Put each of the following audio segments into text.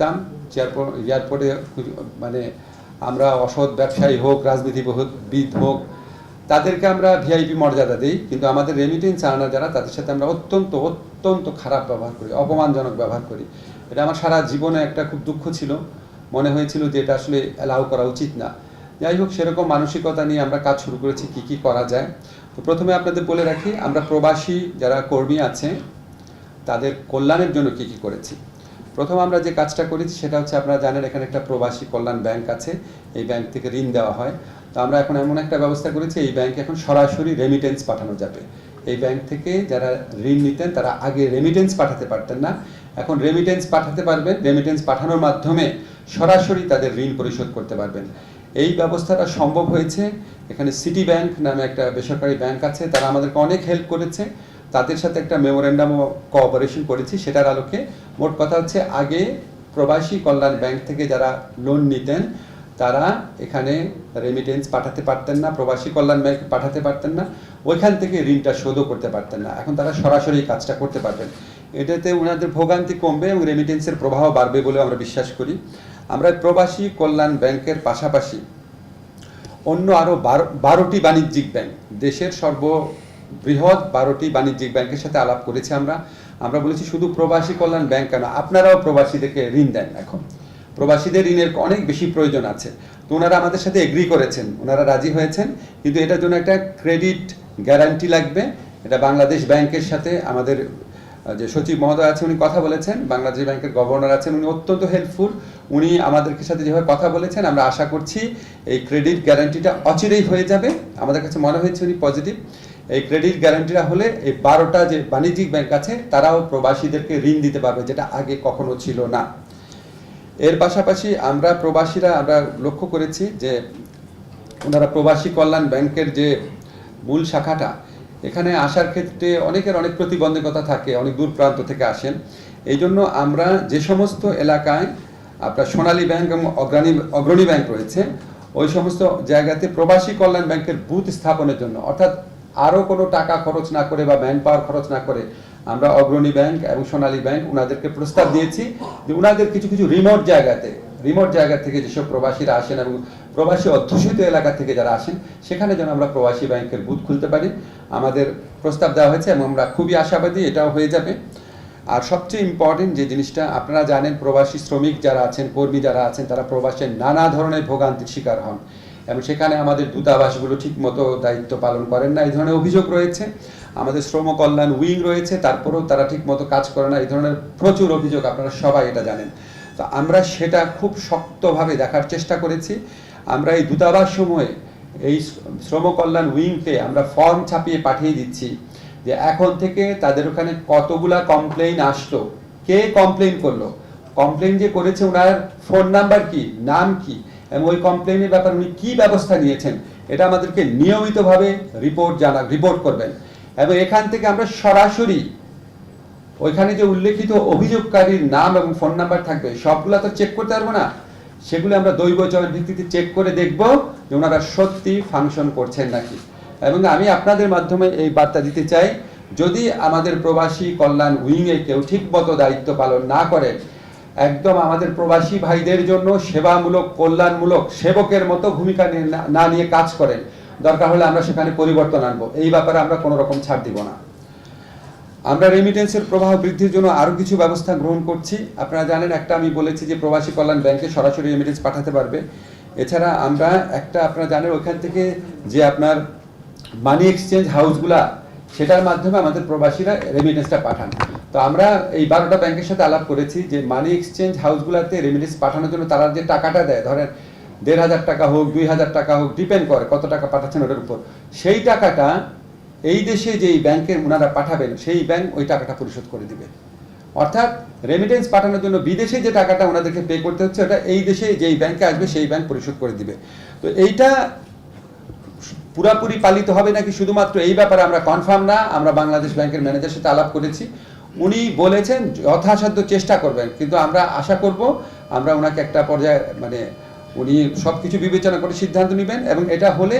দেখতাম এয়ারপোর্ট এয়ারপোর্টে মানে আমরা অসৎ ব্যবসায়ী হোক রাজনীতিবিদ হোক তাদেরকে আমরা ভিআইপি মর্যাদা দিই। কিন্তু আমাদের রেমিটেন্স আনার যারা, তাদের সাথে আমরা অত্যন্ত অত্যন্ত খারাপ ব্যবহার করি, অপমানজনক ব্যবহার করি। এটা আমার সারা জীবনে একটা খুব দুঃখ ছিল। মনে হয়েছিল যে এটা আসলে অ্যালাউ করা উচিত না। যাই হোক, সেরকম মানসিকতা নিয়ে আমরা কাজ শুরু করেছি, কি কি করা যায়। তো প্রথমে আপনাদের বলে রাখি, আমরা প্রবাসী যারা কর্মী আছে তাদের কল্যাণের জন্য কি কি করেছি। প্রথম আমরা যে কাজটা করেছি সেটা হচ্ছে আপনারা জানেন, এখানে একটা প্রবাসী কল্যাণ ব্যাংক আছে। এই ব্যাংক থেকে ঋণ দেওয়া হয়। তো আমরা এখন এমন একটা ব্যবস্থা করেছি, এই ব্যাংকে এখন সরাসরি রেমিটেন্স পাঠানো যাবে। এই ব্যাংক থেকে যারা ঋণ নিতেন, তারা আগে রেমিটেন্স পাঠাতে পারতেন না। এখন রেমিটেন্স পাঠাতে পারবেন রেমিটেন্স পাঠানোর মাধ্যমে সরাসরি তাদের ঋণ পরিশোধ করতে পারবেন। এই ব্যবস্থাটা সম্ভব হয়েছে। এখানে সিটি ব্যাংক নামে একটা বেসরকারি ব্যাংক আছে, তারা আমাদেরকে অনেক হেল্প করেছে। তাদের সাথে একটা মেমোরেন্ডাম কোঅপারেশন করেছি, সেটার আলোকে। মোট কথা হচ্ছে, আগে প্রবাসী কল্যাণ ব্যাংক থেকে যারা লোন নিতেন, তারা এখানে রেমিটেন্স পাঠাতে পারতেন না, প্রবাসী কল্যাণ ব্যাংক পাঠাতে পারতেন না, ওইখান থেকে ঋণটা শোধও করতে পারতেন না। এখন তারা সরাসরি কাজটা করতে পারবেন। এটাতে ওনাদের ভোগান্তি কমবে এবং রেমিটেন্সের প্রবাহ বাড়বে বলে আমরা বিশ্বাস করি। আমরা প্রবাসী কল্যাণ ব্যাংকের পাশাপাশি অন্য আরও বারো বারোটি বাণিজ্যিক ব্যাংক, দেশের সর্ববৃহৎ বারোটি বাণিজ্যিক ব্যাংকের সাথে আলাপ করেছি আমরা। আমরা বলেছি শুধু প্রবাসী কল্যাণ ব্যাংক কেন? আপনারাও প্রবাসীদেরকে ঋণ দেন এখন। প্রবাসীদের ঋণের অনেক বেশি প্রয়োজন আছে। তো ওনারা আমাদের সাথে এগ্রি করেছেন। ওনারা রাজি হয়েছেন। কিন্তু এটার জন্য একটা ক্রেডিট গ্যারান্টি লাগবে। এটা বাংলাদেশ ব্যাংকের সাথে আমাদের যে সচিব মহোদয় আছে, উনি কথা বলেছেন। বাংলাদেশ ব্যাংকের গভর্নর আছেন, উনি অত্যন্ত হেল্পফুল উনি আমাদের সাথে যেভাবে কথা বলেছেন, আমরা আশা করছি এই ক্রেডিট গ্যারান্টিটা অচিরেই হয়ে যাবে। আমাদের কাছে মনে হয়েছে উনি পজিটিভ এই ক্রেডিট গ্যারান্টিটা হলে এই বারোটা যে বাণিজ্যিক ব্যাংক আছে, তারাও প্রবাসীদেরকে ঋণ দিতে পারবে, যেটা আগে কখনো ছিল না। এর পাশাপাশি আমরা প্রবাসীরা, আমরা লক্ষ্য করেছি যে ওনারা প্রবাসী কল্যাণ ব্যাংকের যে মূল শাখাটা, এখানে আসার ক্ষেত্রে অনেকের অনেক প্রতিবন্ধকতা থাকে, অনেক দূর প্রান্ত থেকে আসেন। এই জন্য আমরা যে সমস্ত এলাকায় আপনার সোনালী ব্যাংক এবং অগ্রণী অগ্রণী ব্যাংক রয়েছে, ওই সমস্ত জায়গাতে প্রবাসী কল্যাণ ব্যাংকের বুথ স্থাপনের জন্য, অর্থাৎ আরও কোনো টাকা খরচ না করে বা ম্যান পাওয়ার খরচ না করে আমরা অগ্রণী ব্যাংক এবং সোনালী ব্যাংক ওনাদেরকে প্রস্তাব দিয়েছি যে ওনাদের কিছু কিছু রিমোট জায়গাতে, রিমোট জায়গা থেকে যেসব প্রবাসীরা আসেন এবং প্রবাসী অধ্যুষিত এলাকা থেকে যারা আসেন, সেখানে যেন আমরা প্রবাসী ব্যাংকের বুথ খুলতে পারি। আমাদের প্রস্তাব দেওয়া হয়েছে এবং আমরা খুবই আশাবাদী এটাও হয়ে যাবে। আর সবচেয়ে ইম্পর্টেন্ট যে জিনিসটা, আপনারা জানেন প্রবাসী শ্রমিক যারা আছেন, কর্মী যারা আছেন, তারা প্রবাসে নানা ধরনের ভোগান্তির শিকার হন। এবং সেখানে আমাদের দূতাবাসগুলো ঠিকমতো দায়িত্ব পালন করেন না, এই ধরনের অভিযোগ রয়েছে। আমাদের শ্রম কল্যাণ উইং রয়েছে, তারপরেও তারা ঠিকমতো কাজ করে না, এই ধরনের প্রচুর অভিযোগ আপনারা সবাই এটা জানেন। তো আমরা সেটা খুব শক্তভাবে দেখার চেষ্টা করেছি। আমরা এই দূতাবাস সময়ে এই শ্রম কল্যাণ উইংকে আমরা ফর্ম ছাপিয়ে পাঠিয়ে দিচ্ছি যে এখন থেকে তাদের ওখানে কতগুলা কমপ্লেইন আসলো, কে কমপ্লেইন করল? কমপ্লেইন যে করেছে ওনার ফোন নাম্বার কি, নাম কি? এবং ওই কমপ্লেনের ব্যাপারে উনি কি ব্যবস্থা নিয়েছেন, এটা আমাদেরকে নিয়মিতভাবে রিপোর্ট জানা রিপোর্ট করবেন। এবং এখান থেকে আমরা সরাসরি ওইখানে যে উল্লেখিত অভিযোগকারীর নাম এবং ফোন নাম্বার থাকবে, সবগুলো তো চেক করতে পারব না। সেগুলো আমরা দৈব ভিত্তিতে চেক করে দেখব যে ওনারা সত্যি ফাংশন করছেন নাকি। এবং আমি আপনাদের মাধ্যমে এই বার্তা দিতে চাই, যদি আমাদের প্রবাসী কল্যাণ উইংয়ে কেউ ঠিকমতো দায়িত্ব পালন না করে একদম আমাদের প্রবাসী ভাইদের জন্য সেবামূলক, কল্যাণমূলক সেবকের মতো ভূমিকা না- নিয়ে কাজ করেন। দরকার হলে আমরা সেখানে পরিবর্তন আনব। এই ব্যাপারে আমরা কোনো রকম ছাড় দিব না। আমরা রেমিটেন্সের প্রবাহ বৃদ্ধির জন্য আরও কিছু ব্যবস্থা গ্রহণ করছি। আপনারা জানেন, একটা আমি বলেছি যে প্রবাসী কল্যাণ ব্যাংকে সরাসরি রেমিটেন্স পাঠাতে পারবে। এছাড়া আমরা একটা, আপনারা জানেন, ওইখান থেকে যে আপনার মানি এক্সচেঞ্জ হাউসগুলা সেটার মাধ্যমে আমাদের প্রবাসীরা রেমিটেন্সটা পাঠান। তো আমরা এই বারোটা ব্যাংকের সাথে আলাপ করেছি যে মানি এক্সচেঞ্জ হাউসগুলোতে রেমিটেন্স পাঠানোর জন্য তারা যে টাকাটা দেয়, ধরেন দেড় হাজার টাকা হোক, দুই হাজার টাকা হোক ডিপেন্ড করে কত টাকা পাঠাচ্ছেন ওটার উপর। সেই টাকাটা এই দেশে যেই ব্যাংকের ওনারা পাঠাবেন, সেই ব্যাংক ওই টাকাটা পরিশোধ করে দিবে। অর্থাৎ রেমিটেন্স পাঠানোর জন্য বিদেশে যে টাকাটা ওনাদেরকে পে করতে হচ্ছে, ওটা এই দেশে যেই ব্যাংকে আসবে, সেই ব্যাংক পরিশোধ করে দিবে। তো এইটা পুরাপুরি পালিত হবে নাকি শুধুমাত্র এই ব্যাপারে আমরা কনফার্ম না, আমরা বাংলাদেশ ব্যাংকের ম্যানেজার সাথে আলাপ করেছি। উনি বলেছেন যথাসাধ্য চেষ্টা করবেন, কিন্তু আমরা আশা করব, আমরা ওনাকে একটা পর্যায়ে মানে উনি সব কিছু বিবেচনা করে সিদ্ধান্ত নেবেন এবং এটা হলে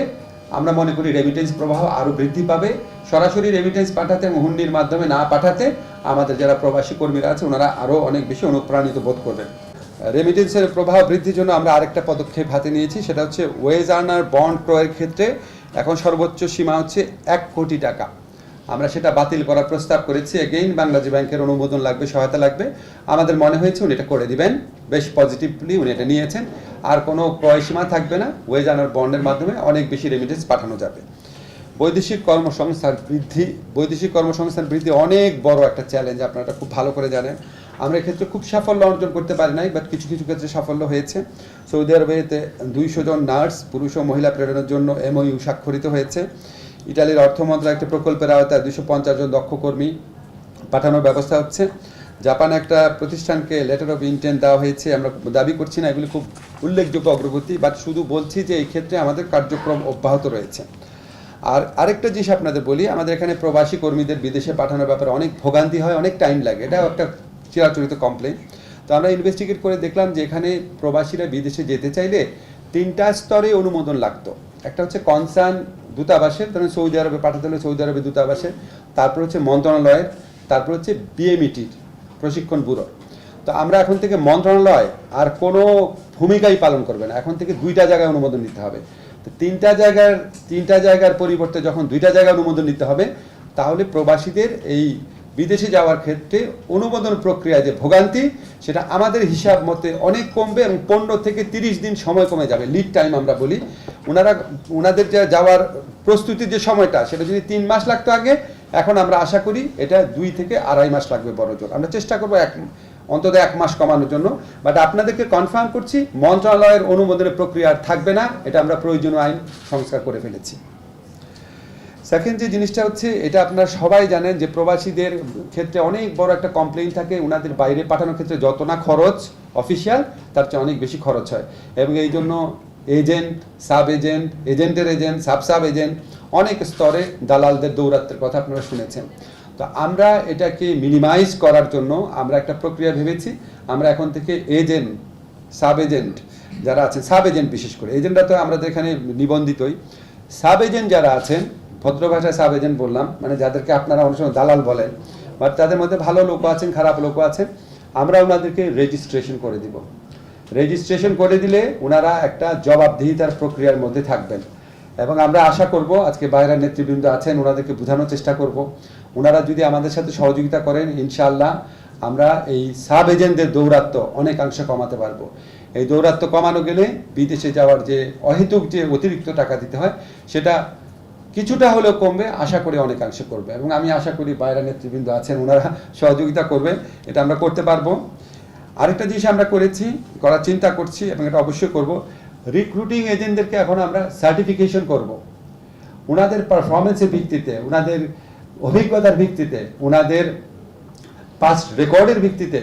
আমরা মনে করি রেমিটেন্স প্রবাহ আরও বৃদ্ধি পাবে। সরাসরি রেমিটেন্স পাঠাতে হুন্ডির মাধ্যমে না পাঠাতে আমাদের যারা প্রবাসী কর্মীরা আছে ওনারা আরও অনেক বেশি অনুপ্রাণিত বোধ করবেন। রেমিটেন্সের প্রভাব বৃদ্ধির জন্য আমরা আরেকটা পদক্ষেপ হাতে নিয়েছি, সেটা হচ্ছে ওয়েজ আর্নার বন্ড ক্রয়ের ক্ষেত্রে এখন সর্বোচ্চ সীমা হচ্ছে এক কোটি টাকা। আমরা সেটা বাতিল করার প্রস্তাব করেছি। এগেইন বাংলাদেশ ব্যাংকের অনুমোদন লাগবে, সহায়তা লাগবে। আমাদের মনে হয়েছে উনি এটা করে দিবেন। বেশ পজিটিভলি উনি এটা নিয়েছেন। আর কোনো ক্রয় সীমা থাকবে না। ওয়েজ আর্নার বন্ডের মাধ্যমে অনেক বেশি রেমিটেন্স পাঠানো যাবে। বৈদেশিক কর্মসংস্থান বৃদ্ধি, বৈদেশিক কর্মসংস্থান বৃদ্ধি অনেক বড় একটা চ্যালেঞ্জ আপনারা খুব ভালো করে জানেন। আমরা এক্ষেত্রে খুব সাফল্য অর্জন করতে পারি নাই বাট কিছু কিছু ক্ষেত্রে সাফল্য হয়েছে। সৌদি আরবেতে দুইশো জন নার্স, পুরুষ ও মহিলা প্রেরণের জন্য এমওইউ স্বাক্ষরিত হয়েছে। ইটালির অর্থ মন্ত্রণালয় একটা প্রকল্পের আওতায় দুশো পঞ্চাশ জন দক্ষ কর্মী পাঠানোর ব্যবস্থা হচ্ছে। জাপানে একটা প্রতিষ্ঠানকে লেটার অফ ইন্টেন্ট দেওয়া হয়েছে, আমরা দাবি করছি না, এগুলি খুব উল্লেখযোগ্য অগ্রগতি বাট শুধু বলছি যে এই ক্ষেত্রে আমাদের কার্যক্রম অব্যাহত রয়েছে। আর আরেকটা জিনিস আপনাদের বলি, আমাদের এখানে প্রবাসী কর্মীদের বিদেশে পাঠানোর ব্যাপারে অনেক ভোগান্তি হয়, অনেক টাইম লাগে। এটাও একটা চিরাচরিত কমপ্লেন তো আমরা ইনভেস্টিগেট করে দেখলাম যে এখানে প্রবাসীরা বিদেশে যেতে চাইলে তিনটা স্তরে অনুমোদন লাগতো। একটা হচ্ছে কনসার্ন দূতাবাসের ধরেন সৌদি আরবে, পাঠাতে হলে সৌদি আরবে দূতাবাসে তারপর হচ্ছে মন্ত্রণালয়ের, তারপর হচ্ছে বিএমইটির প্রশিক্ষণ ব্যুরো। তো আমরা এখন থেকে মন্ত্রণালয় আর কোনো ভূমিকাই পালন করবে না। এখন থেকে দুইটা জায়গায় অনুমোদন নিতে হবে। তো তিনটা জায়গার তিনটা জায়গার পরিবর্তে যখন দুইটা জায়গায় অনুমোদন নিতে হবে, তাহলে প্রবাসীদের এই বিদেশে যাওয়ার ক্ষেত্রে অনুমোদন প্রক্রিয়ায় যে ভোগান্তি, সেটা আমাদের হিসাব মতে অনেক কমবে এবং পনেরো থেকে তিরিশ দিন সময় কমে যাবে। লিড টাইম আমরা বলি। ওনারা ওনাদের যে যাওয়ার প্রস্তুতির যে সময়টা, সেটা যদি তিন মাস লাগতো আগে, এখন আমরা আশা করি এটা দুই থেকে আড়াই মাস লাগবে বড় জোর। আমরা চেষ্টা করব এক, অন্তত এক মাস কমানোর জন্য। বাট আপনাদেরকে কনফার্ম করছি, মন্ত্রণালয়ের অনুমোদনের প্রক্রিয়া আর থাকবে না। এটা আমরা প্রয়োজনীয় আইন সংস্কার করে ফেলেছি। সেকেন্ড যে জিনিসটা হচ্ছে, এটা আপনারা সবাই জানেন যে প্রবাসীদের ক্ষেত্রে অনেক বড় একটা কমপ্লেইন থাকে ওনাদের বাইরে পাঠানোর ক্ষেত্রে যত না খরচ অফিসিয়াল তার চেয়ে অনেক বেশি খরচ হয়। এবং এই জন্য এজেন্ট সাব এজেন্ট এজেন্টের এজেন্ট সাব সাব এজেন্ট অনেক স্তরে দালালদের দৌরাত্মের কথা আপনারা শুনেছেন। তো আমরা এটাকে মিনিমাইজ করার জন্য আমরা একটা প্রক্রিয়া ভেবেছি। আমরা এখন থেকে এজেন্ট সাব এজেন্ট যারা আছেন সাব এজেন্ট বিশেষ করে এজেন্টরা তো আমাদের এখানে নিবন্ধিতই। সাব এজেন্ট যারা আছেন ভদ্র ভাষায় সাব এজেন্ট বললাম মানে যাদেরকে আপনারা অনেক সময় দালাল বলেন বাট তাদের মধ্যে ভালো লোকও আছেন, খারাপ লোকও আছেন, আমরা ওনাদেরকে রেজিস্ট্রেশন করে দিব। রেজিস্ট্রেশন করে দিলে ওনারা একটা জবাবদিহিতার প্রক্রিয়ার মধ্যে থাকবেন। এবং আমরা আশা করব, আজকে বাইরের নেতৃবৃন্দ আছেন ওনাদেরকে বোঝানোর চেষ্টা করব। ওনারা যদি আমাদের সাথে সহযোগিতা করেন, ইনশাআল্লাহ আমরা এই সাব এজেন্টদের দৌরাত্ম অনেকাংশে কমাতে পারব। এই দৌরাত্ম কমানো গেলে বিদেশে যাওয়ার যে অহেতুক যে অতিরিক্ত টাকা দিতে হয়, সেটা কিছুটা হলেও কমবে, আশা করি অনেকাংশে করবে। এবং আমি আশা করি বাইরের নেতৃবৃন্দ আছেন, ওনারা সহযোগিতা করবেন এটা আমরা করতে পারব। আরেকটা জিনিস আমরা করেছি, করার চিন্তা করছি এবং এটা অবশ্যই করব রিক্রুটিং এজেন্টদেরকে এখন আমরা সার্টিফিকেশন করব। ওনাদের পারফরমেন্সের ভিত্তিতে, ওনাদের অভিজ্ঞতার ভিত্তিতে, ওনাদের পাস্ট রেকর্ডের ভিত্তিতে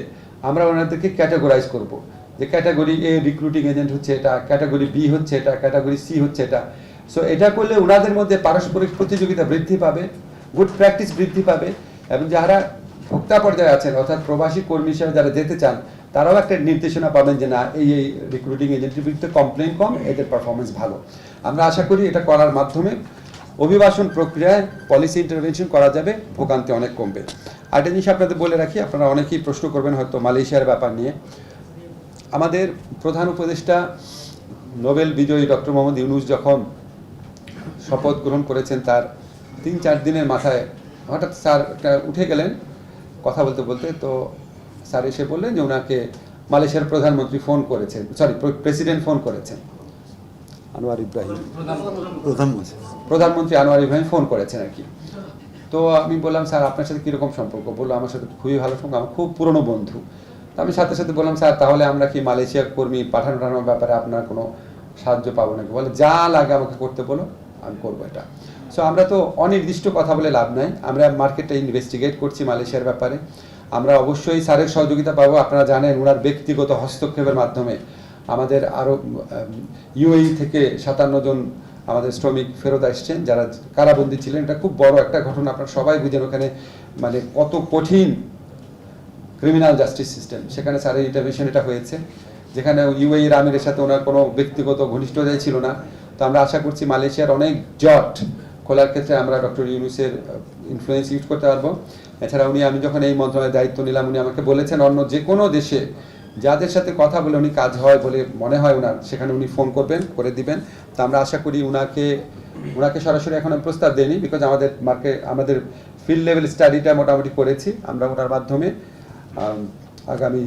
আমরা ওনাদেরকে ক্যাটাগরাইজ করব। যে ক্যাটাগরি এ রিক্রুটিং এজেন্ট হচ্ছে এটা ক্যাটাগরি বি হচ্ছে এটা ক্যাটাগরি সি হচ্ছে এটা। সো এটা করলে ওনাদের মধ্যে পারস্পরিক প্রতিযোগিতা বৃদ্ধি পাবে গুড প্র্যাকটিস বৃদ্ধি পাবে, এবং যারা ভোক্তা পর্যায়ে আছেন, অর্থাৎ প্রবাসী কর্মী হিসেবে যারা যেতে চান, তারাও একটা নির্দেশনা পাবেন যে না, এই এই রিক্রুটিং এজেন্টের বিরুদ্ধে কমপ্লেন কম, এদের পারফরমেন্স ভালো। আমরা আশা করি এটা করার মাধ্যমে অভিবাসন প্রক্রিয়ায় পলিসি ইন্টারভেনশন করা যাবে, ভোগান্তি অনেক কমবে। আর আরেকটা জিনিস আপনাদের বলে রাখি, আপনারা অনেকেই প্রশ্ন করবেন হয়তো মালয়েশিয়ার ব্যাপার নিয়ে। আমাদের প্রধান উপদেষ্টা নোবেল বিজয়ী ডক্টর মোহাম্মদ ইউনুস যখন শপথ গ্রহণ করেছেন তার তিন চার দিনের মাথায়। হঠাৎ স্যার একটা উঠে গেলেন কথা বলতে বলতে তো স্যার এসে বললেন যে ওনাকে মালয়েশিয়ার প্রধানমন্ত্রী ফোন করেছেন সরি প্রেসিডেন্ট ফোন করেছেন। আনোয়ার ইব্রাহিম। প্রধানমন্ত্রী। প্রধানমন্ত্রী। আনোয়ার ইব্রাহিম ফোন করেছেন আর কি। তো আমি বললাম স্যার আপনার সাথে কীরকম সম্পর্ক? বলল আমার সাথে খুবই ভালো সম্পর্ক আমার খুব পুরনো বন্ধু। তো আমি সাথে সাথে বললাম স্যার তাহলে আমরা কি মালয়েশিয়ার কর্মী পাঠানো টানোর ব্যাপারে আপনার কোনো সাহায্য পাবো নাকি? বলে যা লাগে আমাকে করতে বলো। আমি করব এটা। সো আমরা তো অনির্দিষ্ট কথা বলে লাভ নাই। আমরা মার্কেটটা ইনভেস্টিগেট করছি মালয়েশিয়ার ব্যাপারে। আমরা অবশ্যই স্যারের সহযোগিতা পাবো। আপনারা জানেন ওনার ব্যক্তিগত হস্তক্ষেপের মাধ্যমে আমাদের আরও ইউএই থেকে সাতান্ন জন আমাদের শ্রমিক ফেরত আসছেন, যারা কারাবন্দি ছিলেন। এটা খুব বড় একটা ঘটনা। আপনারা সবাই বুঝেন ওখানে মানে কত কঠিন ক্রিমিনাল জাস্টিস সিস্টেম সেখানে স্যারের ইন্টারভেশন এটা হয়েছে। যেখানে ইউএই রামের সাথে ওনার কোনো ব্যক্তিগত ঘনিষ্ঠতাই ছিল না। তো আমরা আশা করছি মালয়েশিয়ার অনেক জট খোলার ক্ষেত্রে আমরা ডক্টর ইউনুসের ইনফ্লুয়েন্স ইউজ করতে পারব। এছাড়া উনি, আমি যখন এই মন্ত্রণালয়ের দায়িত্ব নিলাম, উনি আমাকে বলেছেন অন্য যে কোনো দেশে যাদের সাথে কথা বলে উনি কাজ হয় বলে মনে হয় ওনার সেখানে উনি ফোন করবেন, করে দিবেন। তা আমরা আশা করি উনাকে ওনাকে সরাসরি এখন আমি প্রস্তাব দেইনি বিকজ আমাদের মার্কে আমাদের ফিল্ড লেভেল স্টাডিটা মোটামুটি করেছি আমরা ওনার মাধ্যমে। আগামী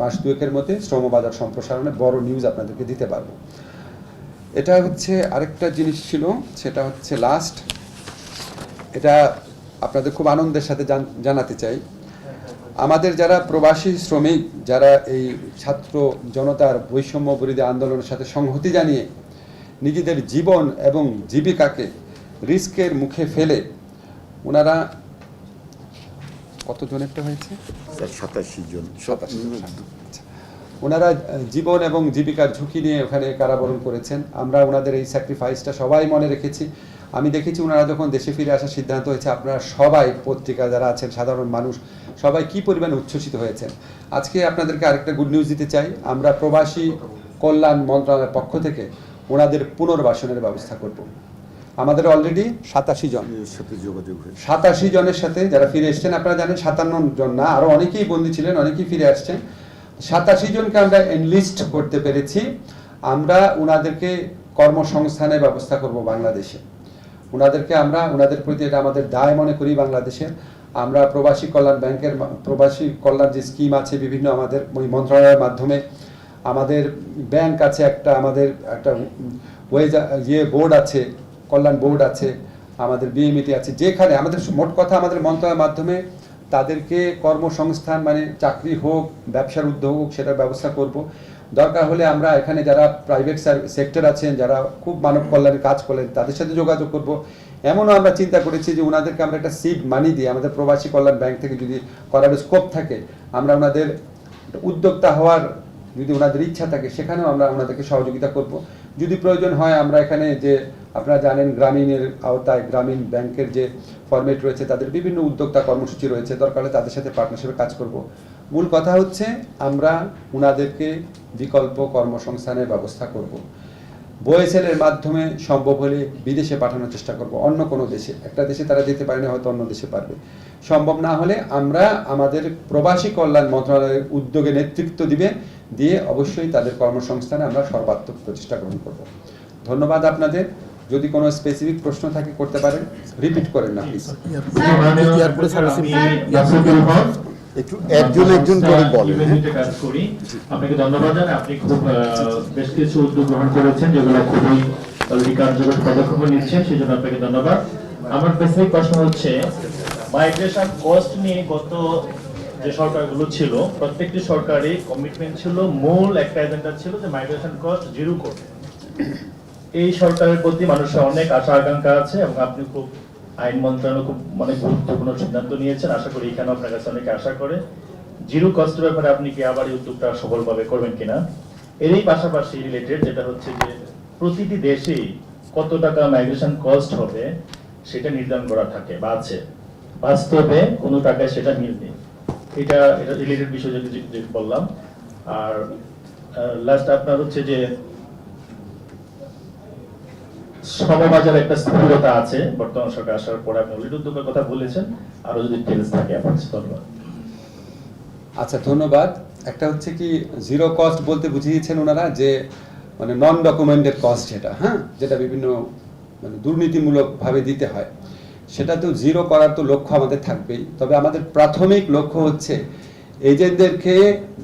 মাস দুয়েকের মধ্যে শ্রম বাজার সম্প্রসারণে বড় নিউজ আপনাদেরকে দিতে পারব। এটা হচ্ছে আরেকটা জিনিস ছিল সেটা হচ্ছে লাস্ট এটা আপনাদের খুব আনন্দের সাথে জান- জানাতে চাই। আমাদের যারা প্রবাসী শ্রমিক যারা এই ছাত্র জনতার বৈষম্য বিরোধী আন্দোলনের সাথে সংহতি জানিয়ে নিজেদের জীবন এবং জীবিকাকে রিস্কের মুখে ফেলে ওনারা কতজনেরটা হয়েছে? স্যার সাতাশি জন। সাতাশি জন। আচ্ছা। ওনারা জীবন এবং জীবিকার ঝুঁকি নিয়ে ওখানে কারাবরণ করেছেন। আমরা ওনাদের এই স্যাক্রিফাইসটা সবাই মনে রেখেছি। আমি দেখেছি ওনারা যখন দেশে ফিরে আসার সিদ্ধান্ত হয়েছে আপনারা সবাই পত্রিকা যারা আছেন সাধারণ মানুষ সবাই কি পরিমাণে উচ্ছ্বসিত হয়েছেন? আজকে আপনাদেরকে আরেকটা গুড নিউজ দিতে চাই। আমরা প্রবাসী কল্যাণ মন্ত্রণালয়ের পক্ষ থেকে ওনাদের পুনর্বাসনের ব্যবস্থা করব। আমাদের অলরেডি সাতাশি জন। সাথে যোগাযোগ সাতাশি জনের সাথে যারা ফিরে এসছেন আপনারা জানেন সাতান্ন জন না আরও অনেকেই বন্দী ছিলেন অনেকেই ফিরে আসছেন। সাতাশি জনকে আমরা এনলিস্ট করতে পেরেছি। আমরা ওনাদেরকে কর্মসংস্থানের ব্যবস্থা করব বাংলাদেশে। ওনাদেরকে আমরা ওনাদের প্রতি এটা আমাদের দায় মনে করি বাংলাদেশের আমরা প্রবাসী কল্যাণ ব্যাংকের প্রবাসী কল্যাণ যে স্কিম আছে বিভিন্ন আমাদের ওই মন্ত্রণালয়ের মাধ্যমে, আমাদের ব্যাংক আছে একটা, আমাদের একটা ওয়েজ ইয়ে বোর্ড আছে, কল্যাণ বোর্ড আছে, আমাদের বিএমইটি আছে, যেখানে আমাদের মোট কথা আমাদের মন্ত্রণালয়ের মাধ্যমে তাদেরকে কর্মসংস্থান মানে চাকরি হোক, ব্যবসার উদ্যোগ হোক, সেটার ব্যবস্থা করব। দরকার হলে আমরা এখানে যারা প্রাইভেট সেক্টর আছেন, যারা খুব মানব কল্যাণে কাজ করেন, তাদের সাথে যোগাযোগ করব। এমনও আমরা চিন্তা করেছি যে ওনাদেরকে আমরা একটা সিড মানি দিয়ে, আমাদের প্রবাসী কল্যাণ ব্যাংক থেকে যদি করার স্কোপ থাকে, আমরা ওনাদের উদ্যোক্তা হওয়ার যদি ওনাদের ইচ্ছা থাকে, সেখানেও আমরা ওনাদেরকে সহযোগিতা করব। যদি প্রয়োজন হয়, আমরা এখানে যে আপনারা জানেন গ্রামীণের আওতায় গ্রামীণ ব্যাংকের যে ফরম্যাট রয়েছে, তাদের বিভিন্ন উদ্যোক্তা কর্মসূচি রয়েছে, দরকার হলে তাদের সাথে পার্টনারশিপে কাজ করব। মূল কথা হচ্ছে আমরা ওনাদেরকে বিকল্প কর্মসংস্থানের ব্যবস্থা করব। বয়েসেলের মাধ্যমে সম্ভব হলে বিদেশে পাঠানোর চেষ্টা করব, অন্য কোনো দেশে। একটা দেশে তারা যেতে পারেনি হয়তো অন্য দেশে পারবে। সম্ভব না হলে আমরা আমাদের প্রবাসী কল্যাণ মন্ত্রণালয়ের উদ্যোগে নেতৃত্ব দিবে, দিয়ে অবশ্যই তাদের কর্মসংস্থানে আমরা সর্বাত্মক প্রচেষ্টা গ্রহণ করব। ধন্যবাদ আপনাদের। যদি কোনো স্পেসিফিক প্রশ্ন থাকে করতে পারেন রিপিট করেন না প্লিজ একটু একজন একজন করে বলেন? কাজ করি আপনাকে ধন্যবাদ জানাই। আপনি খুব আহ, বেশ কিছু উদ্যোগ গ্রহণ করেছেন যেগুলো খুবই অলরেডি কার্যকর পদক্ষেপ নিচ্ছেন সেই জন্য আপনাকে ধন্যবাদ। আমার স্পেসিফিক প্রশ্ন হচ্ছে মাইগ্রেশন কস্ট নিয়ে গত যে সরকারগুলো ছিল প্রত্যেকটি সরকারি কমিটমেন্ট ছিল মূল একটা এজেন্ডা ছিল যে মাইগ্রেশন কস্ট জিরো করবে এই সরকারের প্রতি মানুষের অনেক আশা, আকাঙ্ক্ষা আছে এবং আপনি খুব আইন মন্ত্রণালয় খুব মানে গুরুত্বপূর্ণ সিদ্ধান্ত নিয়েছেন। আশা করি এখানে আপনার কাছে অনেকে আশা করে। জিরো কস্ট ব্যাপারে আপনি কি আবার এই উদ্যোগটা সফলভাবে করবেন কিনা? এরই পাশাপাশি রিলেটেড যেটা হচ্ছে যে প্রতিটি দেশেই কত টাকা মাইগ্রেশন কস্ট হবে সেটা নির্ধারণ করা থাকে বা আছে। বাস্তবে কোনো টাকায় সেটা মিল নেই। এটা এটা রিলেটেড বিষয় যদি বললাম। আর লাস্ট আপনার হচ্ছে যে সমবাজার একটা স্থিরতা আছে, বর্তমান সরকার আসার পরে আপনি উদ্যোগের কথা বলেছেন আরও যদি ডিটেলস থাকে, আপনার কাছে ধন্যবাদ। আচ্ছা ধন্যবাদ। একটা হচ্ছে কি জিরো কস্ট বলতে বুঝিয়েছেন ওনারা যে মানে নন ডকুমেন্টেড কস্ট যেটা হ্যাঁ? যেটা বিভিন্ন মানে দুর্নীতিমূলকভাবে দিতে হয়। সেটা তো জিরো করার তো লক্ষ্য আমাদের থাকবেই। তবে আমাদের প্রাথমিক লক্ষ্য হচ্ছে, এজেন্টদেরকে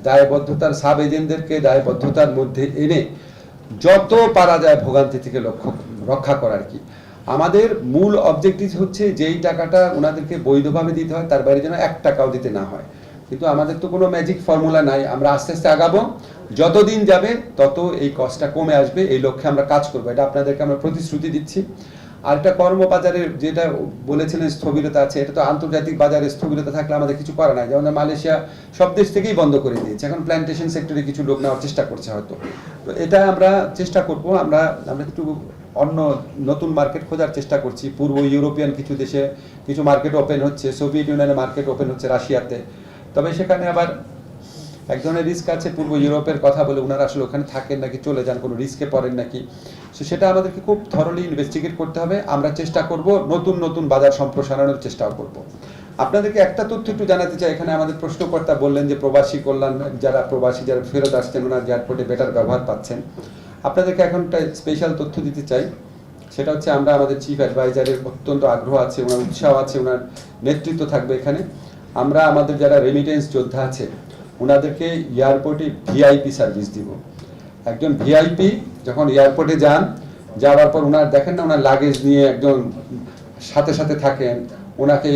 দায়বদ্ধতার সাব এজেন্টদেরকে দায়বদ্ধতার মধ্যে এনে যত পারা যায় ভোগান্তি থেকে লক্ষ্য রক্ষা করার কি। আমাদের মূল অবজেক্টিভ হচ্ছে যেই টাকাটা ওনাদেরকে বৈধভাবে দিতে হয়, তার বাইরে যেন এক টাকাও দিতে না হয়। কিন্তু আমাদের তো কোনো ম্যাজিক ফর্মুলা নাই, আমরা আস্তে আস্তে আগাবো। যতদিন যাবে, তত এই কষ্টটা কমে আসবে, এই লক্ষ্যে আমরা কাজ করব। এটা আপনাদেরকে আমরা প্রতিশ্রুতি দিচ্ছি। আর একটা কর্মবাজারের যেটা বলেছিলেন স্থবিরতা আছে, এটা তো আন্তর্জাতিক বাজারে স্থবিরতা থাকলে আমাদের কিছু করা নাই। যেমন মালয়েশিয়া সব দেশ থেকেই বন্ধ করে দিয়েছে। এখন প্ল্যান্টেশন সেক্টরে কিছু লোক নেওয়ার চেষ্টা করছে হয়তো। তো এটা আমরা চেষ্টা করব, আমরা আমরা একটু অন্য নতুন মার্কেট খোঁজার চেষ্টা করছি। পূর্ব ইউরোপিয়ান কিছু দেশে কিছু মার্কেট ওপেন হচ্ছে, সোভিয়েত ইউনিয়নের মার্কেট ওপেন হচ্ছে রাশিয়াতে। তবে সেখানে আবার এক ধরনের রিস্ক আছে পূর্ব ইউরোপের কথা বলে ওনারা আসলে ওখানে থাকেন নাকি, চলে যান, কোনো রিস্কে পড়েন নাকি। সো সেটা আমাদেরকে খুব থরলি ইনভেস্টিগেট করতে হবে। আমরা চেষ্টা করব নতুন নতুন বাজার সম্প্রসারণের চেষ্টাও করব। আপনাদেরকে একটা তথ্য একটু জানাতে চাই। এখানে আমাদের প্রশ্নকর্তা বললেন যে প্রবাসী কল্যাণ, যারা প্রবাসী, যারা ফেরত আসছেন, ওনার এয়ারপোর্টে বেটার ব্যবহার পাচ্ছেন। আপনাদেরকে এখন একটা স্পেশাল তথ্য দিতে চাই। সেটা হচ্ছে আমরা আমাদের চিফ অ্যাডভাইজারের অত্যন্ত আগ্রহ আছে, ওনার উৎসাহ আছে, ওনার নেতৃত্ব থাকবে এখানে। আমরা, আমাদের যারা রেমিটেন্স যোদ্ধা আছে ওনাদেরকে এয়ারপোর্টে ভিআইপি সার্ভিস দিব। একজন ভিআইপি যখন এয়ারপোর্টে যান, যাওয়ার পর ওনার দেখেন না ওনার লাগেজ নিয়ে একজন সাথে সাথে থাকেন ওনাকে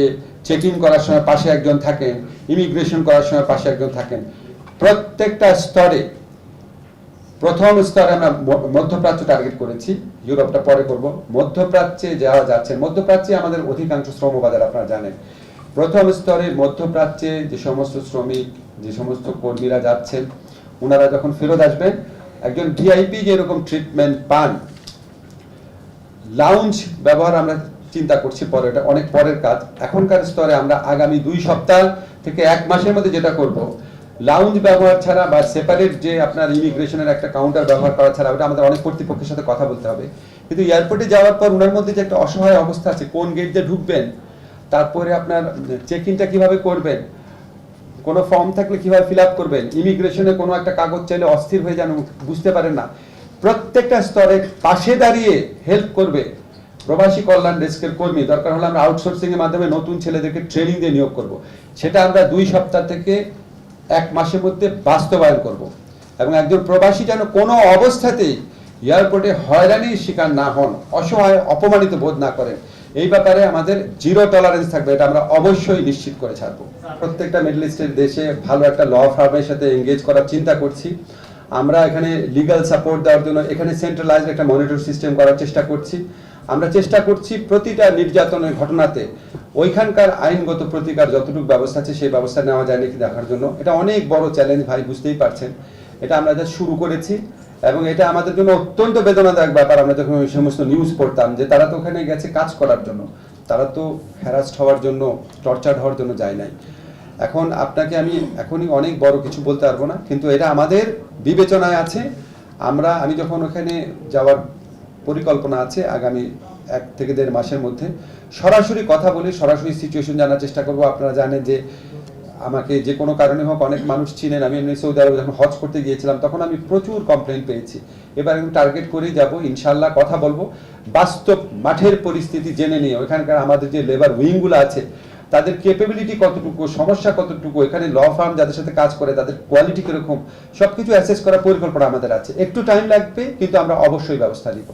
চেক ইন করার সময় পাশে একজন থাকেন, ইমিগ্রেশন করার সময় পাশে একজন থাকেন। প্রত্যেকটা স্তরে, প্রথম স্তরে আমরা মধ্যপ্রাচ্য টার্গেট করেছি, ইউরোপটা পরে করব। মধ্যপ্রাচ্যে যাওয়া যাচ্ছে মধ্যপ্রাচ্যে আমাদের অধিকাংশ শ্রম বাজার আপনারা জানেন। প্রথম স্তরে মধ্যপ্রাচ্যে যে সমস্ত শ্রমিক, যে সমস্ত কর্মীরা যাচ্ছেন ওনারা যখন ফেরত আসবেন, একজন ভিআইপি যেরকম ট্রিটমেন্ট পান। লাউঞ্জ ব্যবহার আমরা চিন্তা করছি পরে, এটা অনেক পরের কাজ। এখনকার স্তরে আমরা আগামী দুই সপ্তাহ থেকে এক মাসের মধ্যে যেটা করব লাউঞ্জ ব্যবহার ছাড়া বা সেপারেট যে আপনার ইমিগ্রেশনের একটা কাউন্টার ব্যবহার করা ছাড়া, ওটা আমাদের অনেক কর্তৃপক্ষের সাথে কথা বলতে হবে। কিন্তু এয়ারপোর্টে যাওয়ার পর ওনার মধ্যে যে একটা অসহায় অবস্থা আছে, কোন গেট দিয়ে ঢুকবেন তারপরে আপনার চেক ইনটা কীভাবে করবেন? কোনো ফর্ম থাকলে কীভাবে ফিল আপ করবেন? ইমিগ্রেশনে কোনো একটা কাগজ চাইলে অস্থির হয়ে যান বুঝতে পারেন না। প্রত্যেকটা স্তরে পাশে দাঁড়িয়ে হেল্প করবে। প্রবাসী কল্যাণ ডেস্কের কর্মী, দরকার হলে আমরা আউটসোর্সিং এর মাধ্যমে নতুন ছেলেদেরকে ট্রেনিং দিয়ে নিয়োগ করব। সেটা আমরা দুই সপ্তাহ থেকে এক মাসের মধ্যে বাস্তবায়ন করব। এবং একজন প্রবাসী যেন কোনো অবস্থাতেই এয়ারপোর্টে হয়রানির শিকার না হন, অসহায়, অপমানিত বোধ না করেন। এই ব্যাপারে আমাদের জিরো টলারেন্স থাকবে, এটা আমরা অবশ্যই নিশ্চিত করে ছাড়বো। প্রত্যেকটা মিডল ইস্টের দেশে ভালো একটা ল ফার্মের সাথে এঙ্গেজ করার চিন্তা করছি। আমরা এখানে লিগ্যাল সাপোর্ট দেওয়ার জন্য, এখানে সেন্ট্রালাইজড একটা মনিটর সিস্টেম করার চেষ্টা করছি। আমরা চেষ্টা করছি প্রতিটা নির্যাতনের ঘটনাতে, ওইখানকার আইনগত প্রতিকার যতটুকু ব্যবস্থা আছে, সেই ব্যবস্থা নেওয়া যায় নাকি দেখার জন্য। এটা অনেক বড় চ্যালেঞ্জ ভাই, বুঝতেই পারছেন। এটা আমরা যা শুরু করেছি। এবং এটা আমাদের জন্য অত্যন্ত বেদনাদায়ক ব্যাপার। আমরা যখন ওই সমস্ত নিউজ পড়তাম যে তারা তো ওখানে গেছে কাজ করার জন্য, তারা তো হ্যারাস্ট হওয়ার জন্য টর্চার হওয়ার জন্য যায় নাই। এখন আপনাকে আমি এখনই অনেক বড় কিছু বলতে পারব না, কিন্তু এটা আমাদের বিবেচনায় আছে। আমরা, আমি যখন ওখানে যাওয়ার পরিকল্পনা আছে আগামী এক থেকে দেড় মাসের মধ্যে, সরাসরি কথা বলে সরাসরি সিচুয়েশন জানার চেষ্টা করব। আপনারা জানেন যে আমাকে যে কোনো কারণে হোক অনেক মানুষ চিনেন আমি এমনি সৌদি আরবে যখন হজ করতে গিয়েছিলাম, তখন আমি প্রচুর কমপ্লেন পেয়েছি। এবার আমি টার্গেট করেই যাব ইনশাল্লাহ কথা বলব। বাস্তব মাঠের পরিস্থিতি জেনে নিয়ে ওখানকার আমাদের যে লেবার উইংগুলো আছে, তাদের কেপেবিলিটি কতটুকু, সমস্যা কতটুকু এখানে ল ফার্ম যাদের সাথে কাজ করে, তাদের কোয়ালিটি কীরকম, সবকিছু অ্যাসেস করার পরিকল্পনা আমাদের আছে। একটু টাইম লাগবে, কিন্তু আমরা অবশ্যই ব্যবস্থা নিব।